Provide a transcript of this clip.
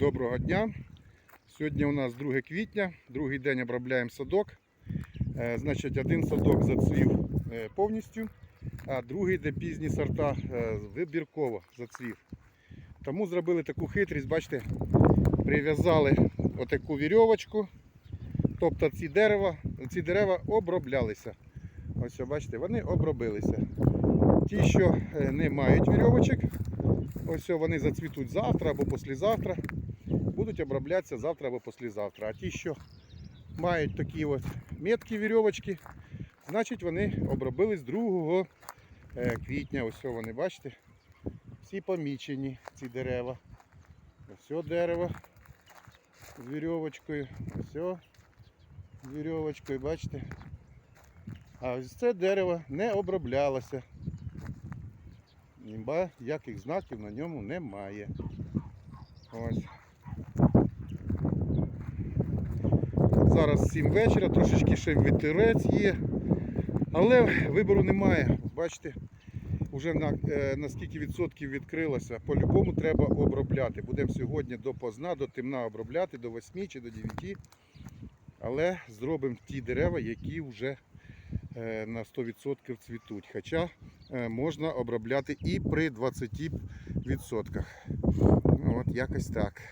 Доброго дня. Сьогодні у нас 2 квітня, другий день обробляємо садок. Е, Значить, один садок зацвів е, повністю, а другий, де пізні сорта, е, вибірково зацвів. Тому зробили таку хитрість, бачите, прив'язали отаку вірьовочку. Тобто ці дерева, ці дерева оброблялися. Ось, бачите, вони обробилися. Ті, що не мають вірьовочок, ось вони зацвітуть завтра або післязавтра будуть оброблятися завтра або післязавтра. А ті, що мають такі от меткі вірьовочки, значить вони обробились 2 е, квітня. Ось вони, бачите, всі помічені ці дерева. Ось дерево з вірьовочкою, ось з вірьовочкою, бачите. А ось це дерево не оброблялося. Ніба яких знаків на ньому немає. Ось. Зараз 7 вечора, трошечки ще вітерець є, але вибору немає. Бачите, вже на, е, на скільки відсотків відкрилося. По-любому треба обробляти. Будемо сьогодні до позна, до темна обробляти, до 8 чи до 9. Але зробимо ті дерева, які вже е, на 100% цвітуть. Хоча е, можна обробляти і при 20%. Ну, От якось так.